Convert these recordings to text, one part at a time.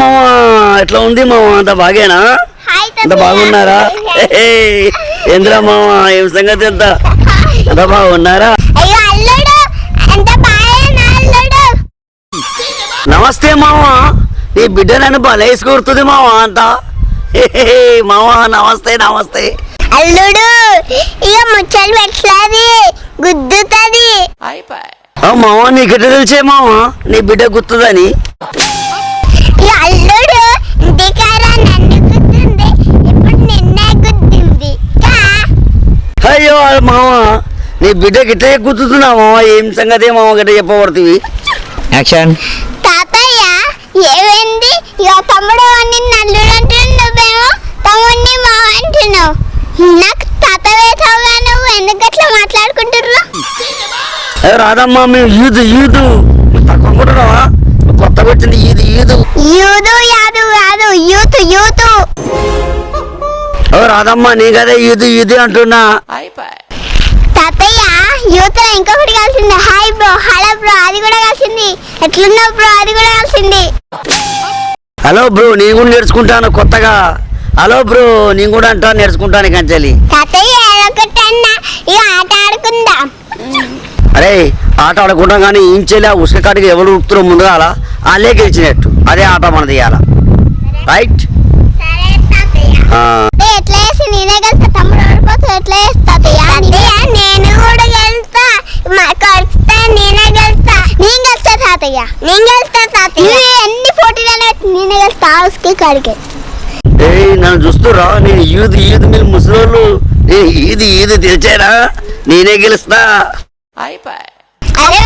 మామ ఎట్లా ఉంది మామ అంత బాగేనా? అంత బాగున్నారా? ఏంద్రా మామ ఏం సంగతి ఎంత అంత బాగున్నారా? నమస్తే మామ నీ బిడ్డ నన్ను బలేసి కొడుతుంది మామ అంత. మామ నమస్తే నమస్తే. అల్లుడు ఇక ముచ్చలు పెట్టలేదు గుద్దుతుంది. మామ నీకెట్ట తెలిసే మామ నీ బిడ్డ గుర్తుదని ఇక అల్లుడు ఇంటికారా నన్ను గుద్దింది ఇప్పుడు నిన్నే గుద్దింది కా? అయ్యో మామ నీ బిడ్డ గిట్ట గుర్తుతున్నా మామ ఏం సంగతి మామ గిట్ట చెప్పబడుతుంది? యాక్షన్ తాతయ్య ఏమైంది? ఇక తమ్ముడు నిన్ను అల్లుడు అంటున్నావు నువ్వేమో? తమ్ముడిని మా అంటున్నావు. నాకు తాత వేసావుగా నువ్వు? ఎందుకు అట్లా మాట్లాడుకుంటున్నావు ఏ రాదమ్మా మేము ఈదు ఈదు. తక్కువ అనుకుంటున్నావా కొత్తగా వచ్చింది ఈదు ఈదు. యూదు యాదు. కాదు యూత్ యూత్ ఓ రాదమ్మా నీ కదే ఈదు ఈదు అంటున్నా. తాతయ్య యూత్ ఇంకొకటి కలిసింది. హాయ్ బ్రో హలో బ్రో అది కూడా కలిసింది. ఎట్లున్నావు బ్రో అది కూడా కలిసింది. హలో బ్రో నేను కూడా నేర్చుకుంటాను కొత్తగా. హలో బ్రో నేను కూడా అంటాను నేర్చుకుంటాను కంచెలి. తాతయ్య ఒకటన్నా ఇక ఆట ఆడుకుందాం. అరే ఆట ఆడుకుంటాం కానీ ఇంచెలి ఆ ఉసుక కాడికి ఎవరు ఉరుకుతారో ముందుగా అలా వాళ్ళే గెలిచినట్టు. అదే ఆట మనది ఇవాళ రైట్ ఏ, ఎట్లా చేసి? నేనే గెలుస్తా. తమ్ముడు ఎట్లా చేస్తా తాతయ్య నేను కూడా గెలుస్తా మా కొడుతా నేనే గెలుస్తా నేను గెలుస్తా తాతయ్య నేను గెలుస్తా తాతయ్య ఎన్ని పోటీలనే నేనే హౌస్కి కాడికి? నన్ను చూస్తురా నేను ఈదు ఈదు మీరు ముసలోళ్ళు. నేను ఈది ఈది తెలిసారా నేనే గెలుస్తా. అరే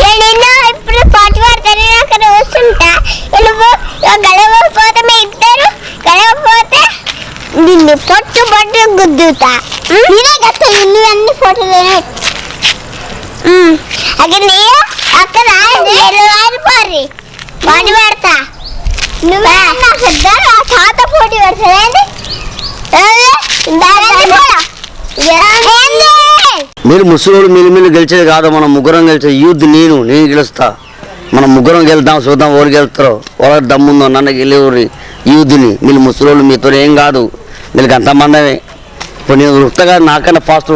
నేను ఇప్పుడు పాటు పాడతాను అక్కడ వస్తుంటా? నువ్వు గడవకపోతే మీ ఇద్దరు పొట్టు పొట్టు గుద్దుతా. నేనే కడతా ఇల్లు అన్ని ఫోటోలు అక్కడ నేను అక్కడ వారిపోరి పాటు పాడతా. నువ్వు పెద్ద తాత పోటీ పడుతుందండి మీరు ముసలోళ్ళు మీరు మీరు గెలిచేది కాదు మనం ముగ్గురం గెలిచేది యూత్ నేను నేను గెలుస్తా. మనం ముగ్గురం గెలుద్దాం చూద్దాం ఎవరు గెలుస్తారో. ఎవరు దమ్ముందో నన్ను గెలివరి యూత్ని. మీరు ముసలోళ్ళు మీతో ఏం కాదు. మీకు అంతమందమే ఇప్పుడు నేను ఉరుకుతా నాకన్నా ఫాస్ట్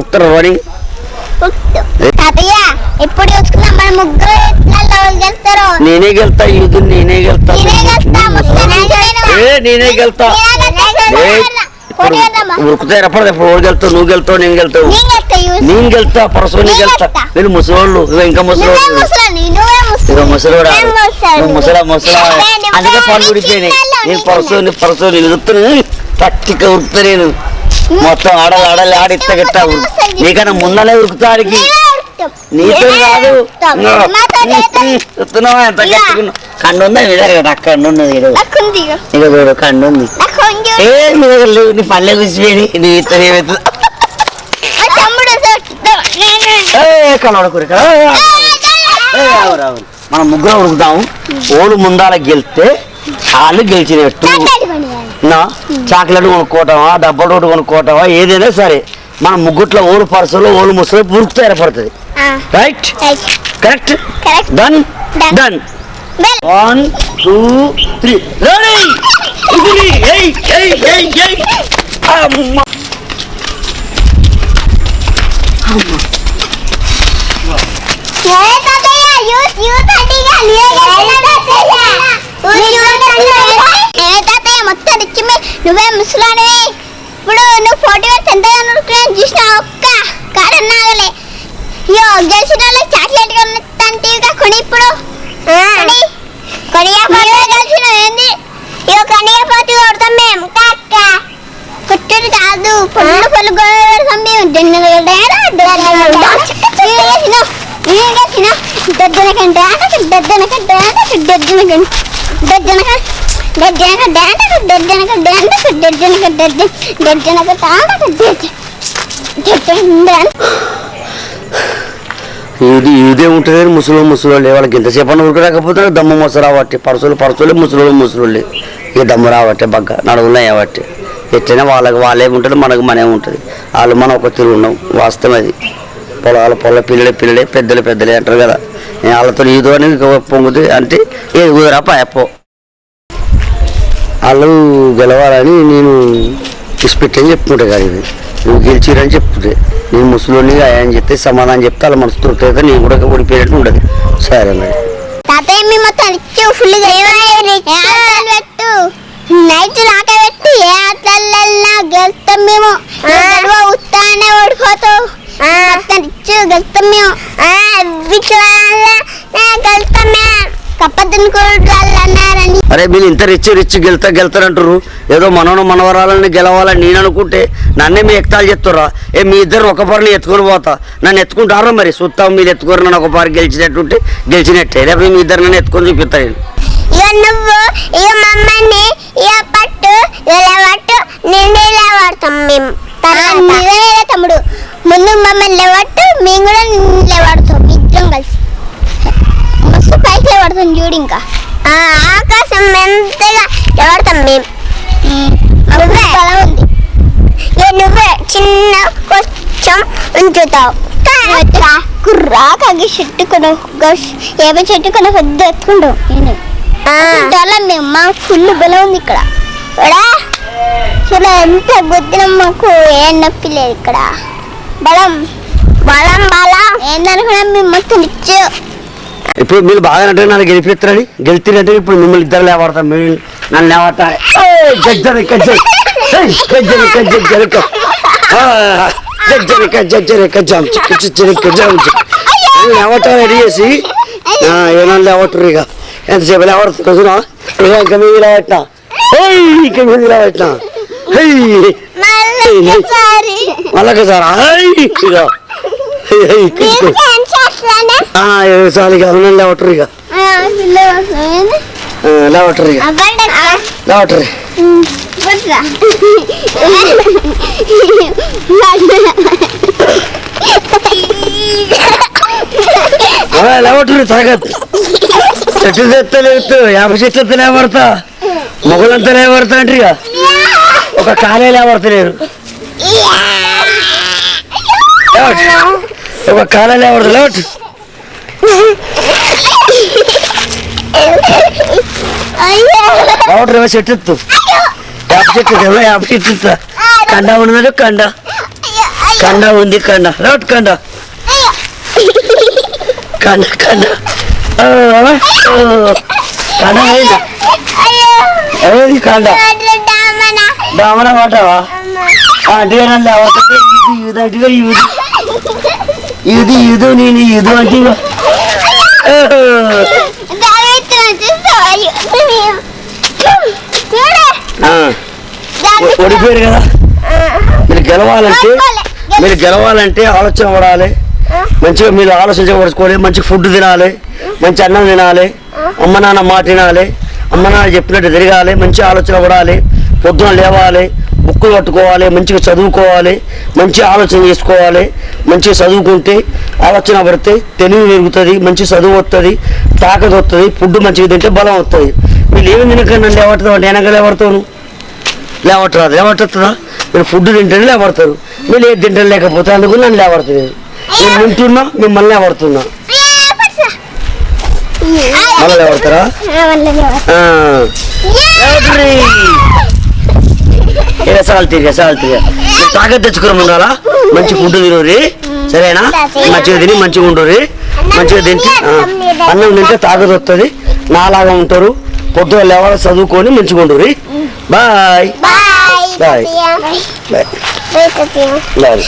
ఎట్లా గెలుస్తారో? నేనే గెలుతా యూత్ నేనే గెలుతా నేనే గెలుతా ఇప్పుడు ఉరుకుతాయి రప్పదు ఇప్పుడు వెళ్తావు నువ్వు వెళ్తావు నేను వెళ్తావు. నేను వెళ్తా పరసు నీకు వెళ్తా వీళ్ళు ముసలోళ్ళు ఇంకా ముసలోళ్ళు. ముసలోడా. నువ్వు ముసలా ముసలా. అందుకే పనులు ఉడిపోయినాయి నేను. పరసు పరసు నేను పట్టిక తట్టిక ఉరుకుతా నేను. మొత్తం ఆడాలి ఆడాలి ఆడి ఇత్త గిట్ట నీకన్నా ముందనే ఉరుకుతాడికి నీతో కాదు. ఎంత కట్టుకున్నావు కండు ఉందా? మీద అక్కడ ఉన్నది ఇక చూడు కండు ఉంది. ఏ మీ దగ్గర లేవు నీ పల్లె కూర్చిపోయి నీ ఇతను ఏమవుతుంది మా తమ్ముడు చూస్తాం. నేను- ఏ కలవడకూరి మనం ముగ్గురం ఉడుకుతాము ఓడు ముందాల గెలిస్తే వాళ్ళు గెలిచినట్టు. చాక్లెట్ కొనియాలి. నా చాక్లెట్ కొనుక్కోవటమా డబ్బా రోడ్డు కొనుక్కోవటమా ఏదైనా సరే. మన ముగ్గుట్లో ఓలు పరసలు ఓలు ముసలు ఉరుకుతూ ఏర్పడుతుంది right. Correct correct. Done. Done. One two three ready అమ్మ నువ్వే ముసలానే ఇప్పుడు నువ్వు ఫోర్టీ వన్స్ చూసిన ఒక్క కారణ ఆగలే ఇయో గెలిచిన వాళ్ళకి కొని ఇప్పుడు కొని కొని గెలిచిన ఏంది ఈ ఒక నీరు పోటీ కొడతాం మేము కక్క పుట్టుడు కాదు పొల్లు పొల్లు కొడతాం మేము దిన్నగా దద్దనకంటే దద్దనకంటే దద్దనకంటే దద్దనకంటే దర్జనక డాండక దర్జనక డాండక దర్జనక దర్జన దర్జనక తాండక దర్జన దర్జన ఇది ఇదే ఉంటుంది కానీ ముసలి ముసలి వాళ్ళకి ఇంతసేపు అన్న ఉరికి రాకపోతే దమ్ము మొస రావట్టి. పరసలు పరసలు ముసలి ముసలి ఇక దమ్ము రావట్టే బగ్గ నడువులు ఏవట్టి ఎట్టైనా వాళ్ళకి వాళ్ళే ఉంటుంది మనకు మనే ఉంటుంది. వాళ్ళు మనం ఒక తిరుగు ఉన్నాం వాస్తవం అది. పొలాల పొల పిల్లలే పిల్లలే పెద్దలే పెద్దలే అంటారు కదా. వాళ్ళతో ఈదో అని పొంగుతుంది అంటే ఏ కుదరా పాయపో వాళ్ళు గెలవాలని నేను ఇష్టపెట్టని చెప్పుకుంటా కానీ ఇది నువ్వు గెలిచిరని చెప్తుంటే నేను ముసలోని అని చెప్తే సమాధానం చెప్తే వాళ్ళ మనసు తృప్తి నేను కూడా ఓడిపోయినట్టు ఉండదు. సరే మరి. తాతయ్య మేము ఫుల్ పెట్టు? నైట్ రాక పెట్టి ఏ ఆటలన్నా గెలుస్తాం మేము. గెలవ ఉత్తానే ఓడిపోతావు మొత్తం ఇచ్చు గెలుస్తాం మేము. గెలుస్తాం మేము. అరే మీరు ఇంత రిచ్ రిచ్ గెలుతా గెలుతారంటారు ఏదో మనవన మనవరాలని గెలవాలని నేను అనుకుంటే నన్నే మీ ఎక్తాలు చెప్తారా ఏ మీ ఇద్దరు ఒక పరిని ఎత్తుకొని పోతా. నన్ను ఎత్తుకుంటారా మరి? చూస్తాం మీరు ఎత్తుకొని నన్ను ఒక పారి గెలిచినట్టుంటే గెలిచినట్టే. లేకపోతే మీ ఇద్దరు నన్ను ఎత్తుకొని చూపిస్తాను నేను. ఇక నువ్వు ఇక మమ్మల్ని ఇక పట్టు ఇలా పట్టు నిన్ను ఇలా వాడతాం మేము తమ్ముడు. ముందు మమ్మల్ని లేవట్టు మేము కూడా లేవాడతాం. ఇద్దరం కలిసి. పైకి లేవాడతాం చూడు ఇంకా. ఆకాశం ఎంతగా లేవాడతాం మేము నువ్వే. ఉంది. నువ్వే. చిన్న కొంచెం ఉంచుతావు. కుర్రా కగి చెట్టు కొన ఏమో చెట్టు కొన పెద్ద ఎత్తుకుంటాం మేము ఫుల్ బలం ఉంది ఇక్కడ. చూడ ఎంత గుద్దిన మాకు ఏ నొప్పి లేదు ఇక్కడ. బలం. బలం బలం. ఏందనుకున్నా మేము మొత్తం ఇచ్చు ఇప్పుడు మీరు బాగా అంటే నన్ను గెలిపిస్తారని? గెలిచినట్టే ఇప్పుడు మిమ్మల్ని ఇద్దరు లేవడతాం మీరు నన్ను లేవడతా. గజ్జని గజ్జని గజ్జని జనక గజ్జని గజ్జని గజ్జాం చిచ్చని గజ్జాం నన్ను లేవటం రెడీ చేసి. ఏమన్నా లేవటరు ఇక. ఎంతసేపు లేవడుతుంది రోజున ఇక మీద లేవట్నా ఇంకా మీద లేవట్నా మళ్ళీ ఒకసారి మళ్ళీ సార్. ఇక. మీరు ఏం చేస్తానే చాలు ఇక అవునండి లేవటరు ఇక లేవటరు ఇక లేవటరు లేవటరు తాగత్ చెట్టు తెత్తలేదు యాభై చెట్లు ఎత్త లేవడతా మొగలంతా లేవడతా అంటే ఇక ఒక కాలే లేవడతలేరు లేవట్ ఒక కాలే లేవడతా లేవట్ లేవటరు ఏమో చెట్టు ఎత్తు యాభై చెట్టు ఏమో యాభై చెట్టు ఎత్తా కండ ఉన్నది కండ కండ ఉంది కండ లేవట్ కండ కండ కండ ఆ, ఆ, కండ అయిందా ఏది కండ దామన పడ్డావా అంటే నన్ను లేవతుంటే ఇది ఇది అంటే ఇది ఇది ఇది నేను ఇది అంటే ఇగో. ఆ, ఓ- ఓడిపోయారు కదా. మీరు గెలవాలంటే మీరు గెలవాలంటే ఆలోచన పడాలి. మంచిగా మీరు ఆలోచించబడుకోవాలి మంచి ఫుడ్ తినాలి. మంచి అన్నం తినాలి. అమ్మ నాన్న మాట తినాలి అమ్మ నాన్న చెప్పినట్టు తిరగాలి. మంచి ఆలోచన పడాలి. పొద్దున లేవాలి బుక్కులు పట్టుకోవాలి మంచిగా చదువుకోవాలి మంచి ఆలోచన చేసుకోవాలి మంచిగా చదువుకుంటే ఆలోచన పడితే తెలివి పెరుగుతుంది మంచి చదువు వస్తుంది తాకత వస్తుంది ఫుడ్ మంచిగా తింటే బలం వస్తుంది వీళ్ళు ఏమి తినక నన్ను లేవడుతావు అంటే వెనక లేవడతావు నువ్వు లేవట్రాదు? లేవట్టుందా మీరు ఫుడ్ తింటేనే లేవడతారు. మీరు ఏది తింటే లేకపోతే అందుకు నన్ను లేవడుతుంది నేను వింటున్నా మిమ్మల్ని లేవడుతున్నా. మళ్ళీ లేవడతారా? రసాలు తిరిగి రసాలు తిరిగి మీరు తాకత్ తెచ్చుకుని ఉండాలా మంచి ఫుడ్ తినరి సరేనా? మంచిగా తిని మంచిగా ఉండరు మంచిగా తింటే అన్నం తింటే తాకత్ వస్తుంది నాలాగా ఉంటారు. పొద్దున లేవాలి చదువుకొని మంచిగా ఉండరు బాయ్. బాయ్. బాయ్. బాయ్.